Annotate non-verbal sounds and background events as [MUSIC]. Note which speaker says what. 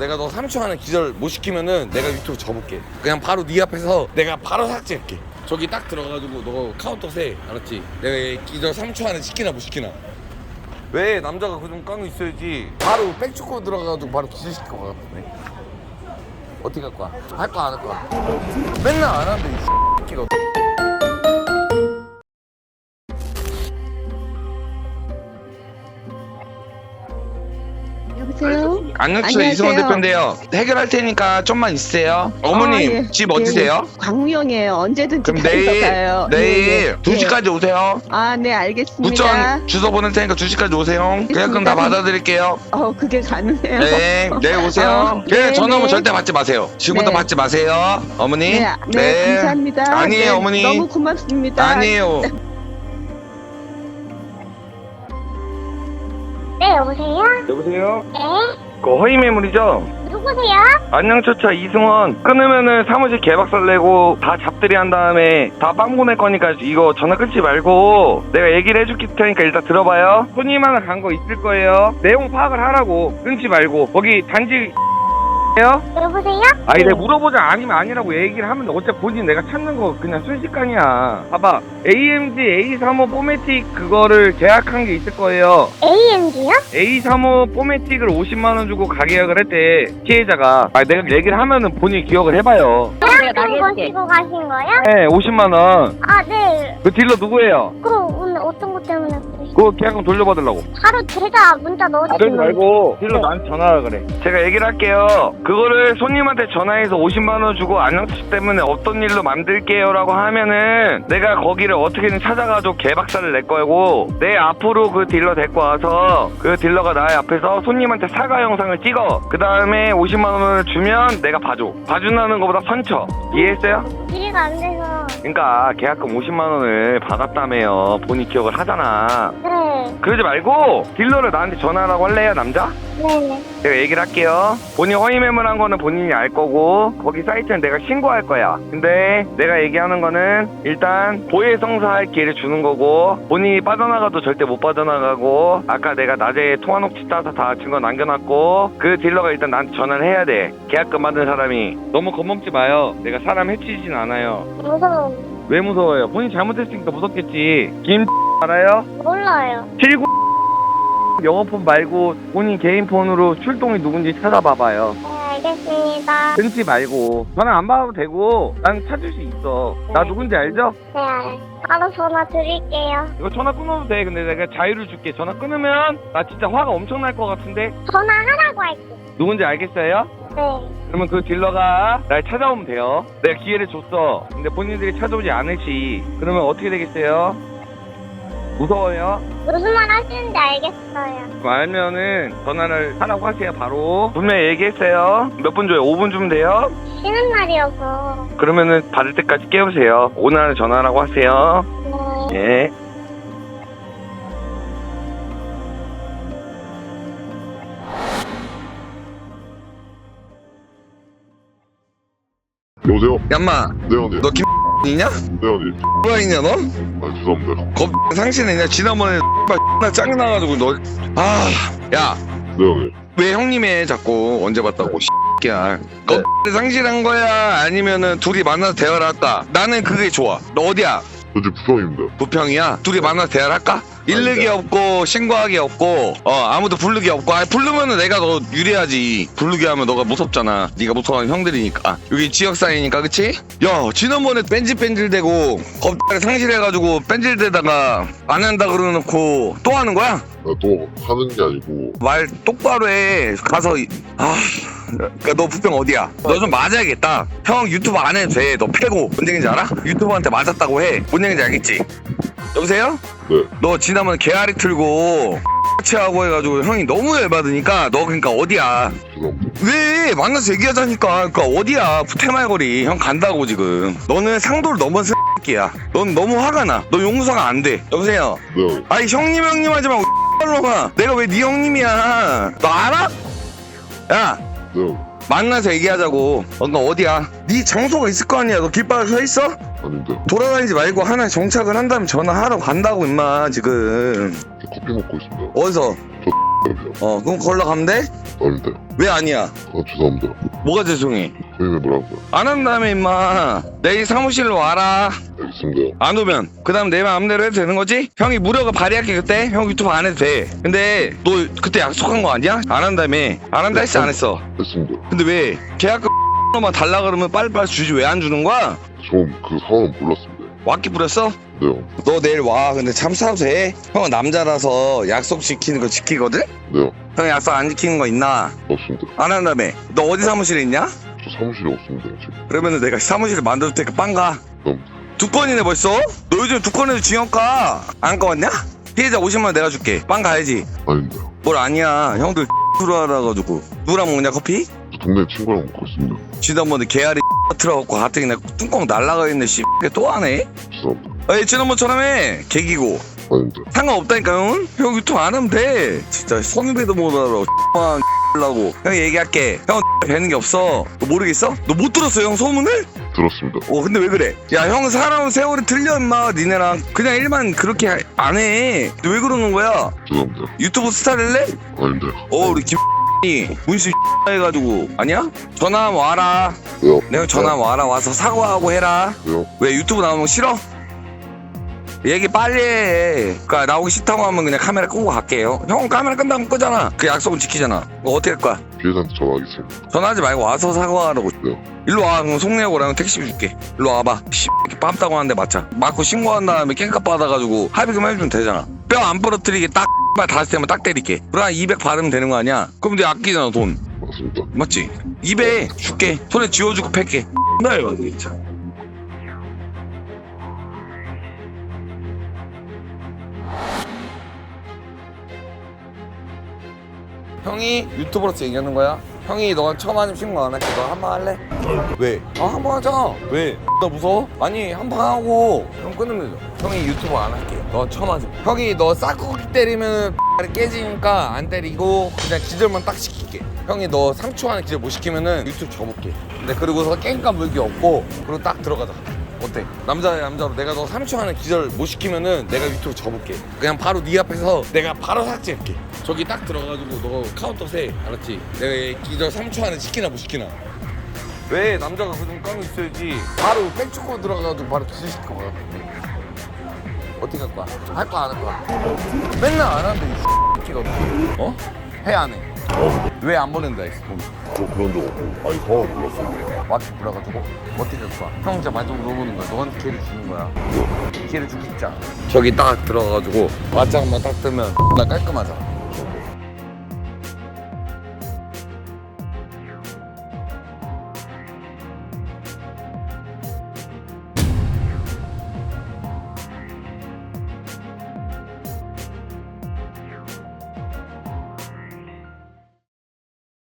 Speaker 1: 내가 너 3초 안에 기절 못 시키면은 내가 유튜브 접을게. 그냥 바로 네 앞에서 내가 바로 삭제할게. 저기 딱 들어가가지고 너 카운터 세. 알았지? 내가 얘 기절 3초 안에 시키나 못 시키나. 왜 남자가 그좀 깡고 있어야지. 바로 백초코 들어가가지고 바로 기절 시킬 것 같네. 어떻게 할 거야? 할 거야 안 할 거야? 맨날 안 하는데 이 새끼가.
Speaker 2: 안녕하세요. 이승원 대표인데요. 해결할 테니까 좀만 있으세요. 어머님
Speaker 3: 아, 예.
Speaker 2: 집 어디세요?
Speaker 3: 예, 광명이에요. 언제든지
Speaker 2: 그럼 내일
Speaker 3: 가요.
Speaker 2: 내일
Speaker 3: 예, 예.
Speaker 2: 2시까지 오세요.
Speaker 3: 아, 네, 알겠습니다.
Speaker 2: 무전 주소 보낼 테니까 2시까지 오세요. 계약금
Speaker 3: 다.
Speaker 2: 받아드릴게요.
Speaker 3: 어, 그게 가능해요.
Speaker 2: 네, 내일 오세요.
Speaker 3: 어,
Speaker 2: 그냥
Speaker 3: 네,
Speaker 2: 전화 오면
Speaker 3: 네.
Speaker 2: 절대 받지 마세요. 지금부터
Speaker 3: 네.
Speaker 2: 받지 마세요. 어머니.
Speaker 3: 네, 네, 감사합니다.
Speaker 2: 아니에요,
Speaker 3: 네,
Speaker 2: 어머니.
Speaker 3: 너무 고맙습니다.
Speaker 2: 아니에요. [LAUGHS]
Speaker 4: 네, 여보세요?
Speaker 2: 여보세요?
Speaker 4: 네?
Speaker 2: 그 허위 매물이죠?
Speaker 4: 누구세요?
Speaker 2: 안녕초차 이승원. 끊으면은 사무실 개박살 내고 다 잡들이 한 다음에 다 빵 보낼 거니까 이거 전화 끊지 말고 내가 얘기를 해줄 테니까 일단 들어봐요. 손님 하나 간 거 있을 거예요. 내용 파악을 하라고. 끊지 말고. 거기 단지 요?
Speaker 4: 여보세요?
Speaker 2: 아니 내가 물어보자. 아니면 아니라고 얘기를 하면 어차피 본인 내가 찾는 거 그냥 순식간이야. 봐봐. AMG A35 포매틱 그거를 계약한 게 있을 거예요.
Speaker 4: AMG요?
Speaker 2: A35 포매틱을 50만 원 주고 가계약을 했대. 피해자가. 아 내가 얘기를 하면은 본인이 기억을 해봐요
Speaker 4: 계약금 거시고 가신 거요?
Speaker 2: 네 50만 원그
Speaker 4: 아, 네.
Speaker 2: 딜러 누구예요?
Speaker 4: 그럼 오늘 어떤 것 때문에 그러시
Speaker 2: 그거 계약금 돌려받으려고
Speaker 4: 바로 제가 문자 넣어주신
Speaker 2: 그러지
Speaker 4: 거예요.
Speaker 2: 말고 딜러 나한테 전화하라 그래 제가 얘기를 할게요 그거를 손님한테 전화해서 50만 원 주고 안녕치 때문에 어떤 일로 만들게요 라고 하면은 내가 거기를 어떻게든 찾아가지고 개박살을 낼 거고 내 앞으로 그 딜러 데리고 와서 그 딜러가 나의 앞에서 손님한테 사과 영상을 찍어 그 다음에 50만 원을 주면 내가 봐줘 봐준다는 것보다 선처 이해했어요?
Speaker 4: 이해가 안 돼서.
Speaker 2: 그러니까 계약금 50만 원을 받았다며요 본인 기억을 하잖아
Speaker 4: 네.
Speaker 2: 그러지 말고 딜러를 나한테 전화하라고 할래요 남자?
Speaker 4: 네네.
Speaker 2: 제가 얘기를 할게요. 본인 허위 매물한 거는 본인이 알 거고 거기 사이트는 내가 신고할 거야. 근데 내가 얘기하는 거는 일단 고해성사할 기회를 주는 거고 본인이 빠져나가도 절대 못 빠져나가고 아까 내가 낮에 통화 녹취 따서 다 증거 남겨놨고 그 딜러가 일단 나한테 전화를 해야 돼. 계약금 받은 사람이 너무 겁먹지 마요. 내가 사람 해치진 않아요.
Speaker 4: 무서워.
Speaker 2: 왜 무서워요? 본인 잘못했으니까 무섭겠지. 김 [LAUGHS] 알아요?
Speaker 4: 몰라요.
Speaker 2: 79 [LAUGHS] 영어폰 말고 본인 개인 폰으로 출동이 누군지 찾아봐봐요.
Speaker 4: 네, 알겠습니다.
Speaker 2: 끊지 말고 전화 안 받아도 되고 난 찾을 수 있어. 나 누군지 알죠?
Speaker 4: 네, 바로 전화 드릴게요.
Speaker 2: 이거 전화 끊어도 돼. 근데 내가 자유를 줄게. 전화 끊으면 나 진짜 화가 엄청 날 것 같은데
Speaker 4: 전화하라고 할게.
Speaker 2: 누군지 알겠어요?
Speaker 4: 네.
Speaker 2: 그러면 그 딜러가 날 찾아오면 돼요. 내가 기회를 줬어. 근데 본인들이 찾아오지 않을지 그러면 어떻게 되겠어요? 무서워요?
Speaker 4: 무슨 말 하시는지 알겠어요.
Speaker 2: 알면은 전화를 하라고 하세요 바로 분명히 얘기했어요 몇 분 줘요? 5분 주면 돼요?
Speaker 4: 쉬는 날이어서.
Speaker 2: 그러면은 받을 때까지 깨우세요 오늘 안에 전화하라고 하세요
Speaker 4: 네.
Speaker 2: 예
Speaker 5: 여보세요?
Speaker 2: 얌마
Speaker 5: 네 형님.
Speaker 2: 너 김이냐?
Speaker 5: 네 형님.
Speaker 2: 뭐야 있냐 너?
Speaker 5: 아 죄송합니다.
Speaker 2: 겁 상신했냐? 지난번에 나 짱나가지고 너아야.
Speaker 5: 네 형님.
Speaker 2: 왜 형님의 자꾸 언제 봤다고 씨야. 겁 상실한 거야? 아니면은 둘이 만나서 대화를 할까? 나는 그게 좋아. 너 어디야
Speaker 5: 저 지금 부평입니다.
Speaker 2: 부평이야? 둘이 만나 서 대화를 할까? 일르기 없고 신고하기 없고 어 아무도 부르기 없고. 아 부르면은 내가 너 유리하지. 부르기 하면 너가 무섭잖아. 네가 무서워하는 형들이니까. 여기 지역사회니까 그치? 야 지난번에 뺀질뺀질대고 겁 상실해가지고 뺀질대다가 안 한다 그러놓고 또 하는 거야?
Speaker 5: 아, 또 하는 게 아니고.
Speaker 2: 말 똑바로 해. 가서 이- 아 그러니까 너 부평 어디야? 너 좀 맞아야겠다. 형 유튜브 안 해도 돼 너 패고. 뭔 얘기인지 알아? 유튜버한테 맞았다고 해 뭔 얘기인지 알겠지? 여보세요?
Speaker 5: 네.
Speaker 2: 너 지난번에 개아리 틀고 치하고 해가지고 형이 너무 열받으니까 너 그러니까 어디야?
Speaker 5: 죄송합니다.
Speaker 2: 왜? 만나서 얘기하자니까. 그러니까 어디야? 부태말거리. 형 간다고 지금. 너는 상도를 넘은 새끼야. 넌 너무 화가 나너 용서가 안돼. 여보세요?
Speaker 5: 네.
Speaker 2: 아니 형님 형님 하지 말고 [LAUGHS] 놈아. 내가 왜 네 형님이야? 너 알아? 야
Speaker 5: 네.
Speaker 2: 만나서 얘기하자고. 너 어디야? 네 장소가 있을 거 아니야. 너 길바닥에 서 있어?
Speaker 5: 아닌데.
Speaker 2: 돌아다니지 말고 하나 정착을 한 다음에 전화하러 간다고 임마 지금.
Speaker 5: 저 커피 먹고 있습니다.
Speaker 2: 어디서?
Speaker 1: 어 그럼 걸러 가면 돼?
Speaker 5: 아닌데요.
Speaker 1: 왜 아니야?
Speaker 5: 아, 죄송합니다.
Speaker 1: 뭐가 죄송해
Speaker 5: 선생님 뭐라고요?
Speaker 2: 안 한다며 임마 내일 사무실로 와라
Speaker 5: 알겠습니다.
Speaker 2: 안 오면 그 다음 내 마음대로 해도 되는 거지? 형이 무료가 발휘할게 그때 형 유튜브 안 해도 돼 근데 너 그때 약속한 거 아니야? 안 한다며 안 한다 했어 안 했어?
Speaker 5: 했습니다.
Speaker 2: 근데 왜 계약금 [LAUGHS] 만 달라 그러면 빨리빨리 주지 왜 안 주는 거야?
Speaker 5: 좀 그 상황은 몰랐습니다.
Speaker 2: 왁기 부렸어?
Speaker 5: 네요.
Speaker 1: 너 내일 와 근데 참사도 돼? 형은 남자라서 약속 지키는 거 지키거든?
Speaker 5: 네요.
Speaker 2: 형 약속 안 지키는 거 있나?
Speaker 5: 없습니다.
Speaker 2: 안 한다며 너 어디 사무실에 있냐?
Speaker 5: 저 사무실에 없습니다, 지금.
Speaker 2: 그러면은 내가 사무실을 만들 테니까 빵가
Speaker 5: 감사합니다.
Speaker 2: 두 건이네 벌써? 너 요즘 두 건에도 징역 가안 가왔냐? 피해자 50만 원 내가 줄게 빵 가야지
Speaker 5: 아닙니다.
Speaker 2: 뭘 아니야 형들 [LAUGHS] 알아가지고 누구랑 먹냐 커피?
Speaker 5: 저 동네 친구랑 먹고 있습니다.
Speaker 2: 지난번에 개아리 [LAUGHS] 틀어갖고 가뜩이 내 뚜껑 날라가 있네 씨. [LAUGHS] 또 하네?
Speaker 5: 죄송합니다.
Speaker 2: 아니 지난번처럼 해 개기고
Speaker 5: 아닙니다.
Speaker 2: 상관없다니까 형은? 형 유튜브 안 하면 돼 진짜 성의배도 못 알아 X만 라고 형 얘기할게 형 뵈는 게 없어 너 모르겠어? 너 못 들었어 형 소문을?
Speaker 5: 들었습니다.
Speaker 2: 어 근데 왜 그래? 야형 살아온 세월이 틀려 임마 니네랑 그냥 일만 그렇게 안해 왜 그러는 거야?
Speaker 5: 죄송합니다.
Speaker 2: 유튜브 스타 될래?
Speaker 5: 아닌데.
Speaker 2: 어 우리 김 이 문씨 해가지고 아니야? 전화 와라
Speaker 5: 왜요?
Speaker 2: 내가 전화 와라 와서 사과하고 해라
Speaker 5: 왜요?
Speaker 2: 왜 유튜브 나오는 거 싫어? 얘기 빨리 해. 그니까 나오기 싫다고 하면 그냥 카메라 끄고 갈게요. 형 카메라 끈다면 끄잖아. 그 약속은 지키잖아. 뭐 어떻게 할 거야?
Speaker 5: 피해자한테 전화하겠습니다.
Speaker 2: 전화하지 말고 와서 사과하라고.
Speaker 5: 왜요?
Speaker 2: 일로 와. 그럼 속내고 나면 택시비 줄게. 일로 와봐. 씨, 이렇게 빰 따고 하는데 맞자. 맞고 신고한 다음에 깽값 받아가지고 합의금 해주면 되잖아. 뼈 안 부러뜨리게 딱 다시 되면 딱 때릴게. 그럼 200 받으면 되는 거 아니야? 그럼 내 아끼잖아 돈.
Speaker 5: 맞습니다.
Speaker 2: 맞지? 200 줄게. 손에 쥐어주고 팰게. 나 이거 진짜.
Speaker 1: 형이 유튜버로서 얘기하는 거야? 형이 너가 처음 하는 신고 안 할게 너 한 번 할래? 왜? 아 한 번 하자 왜? 나 무서워? 아니 한 번 하고 형 끊으면 되죠 형이 유튜브 안 할게 너 처음 하지 형이 너 싹코기 때리면 깨지니까 안 때리고 그냥 기절만 딱 시킬게 형이 너 3초 안에 기절 못 시키면은 유튜브 접을게 근데 그리고서 깽값 물기 없고 그리고 딱 들어가자 어때? 남자야 남자로 내가 너 3초 안에 기절 못 시키면은 내가 유튜브 접을게 그냥 바로 네 앞에서 내가 바로 삭제할게 저기 딱 들어가지고 너 카운터 세 알았지? 내가 얘 기절 3초 안에 시키나 못 시키나 왜 남자가 그좀 깡이 있어야지 바로 백초코 들어가가지고 바로 기절시킬 거야 어떻게 할 거야? 할 거야 안 할 거야? 맨날 안 하는데 이 새끼가 어? 해 안 해? 왜안 보낸다 했어
Speaker 5: 저 그런 적 없고. 아니, 상황 몰랐습니다.
Speaker 1: 와치 불러가지고 어떻게 할 거야? 형 진짜 마지막으로 물어보는 거야. 너한테 기회를 주는 거야. 기회를 주고 싶지 않아. 저기 딱 들어가가지고 맞짱만 딱 뜨면 [LAUGHS] 나 깔끔하잖아.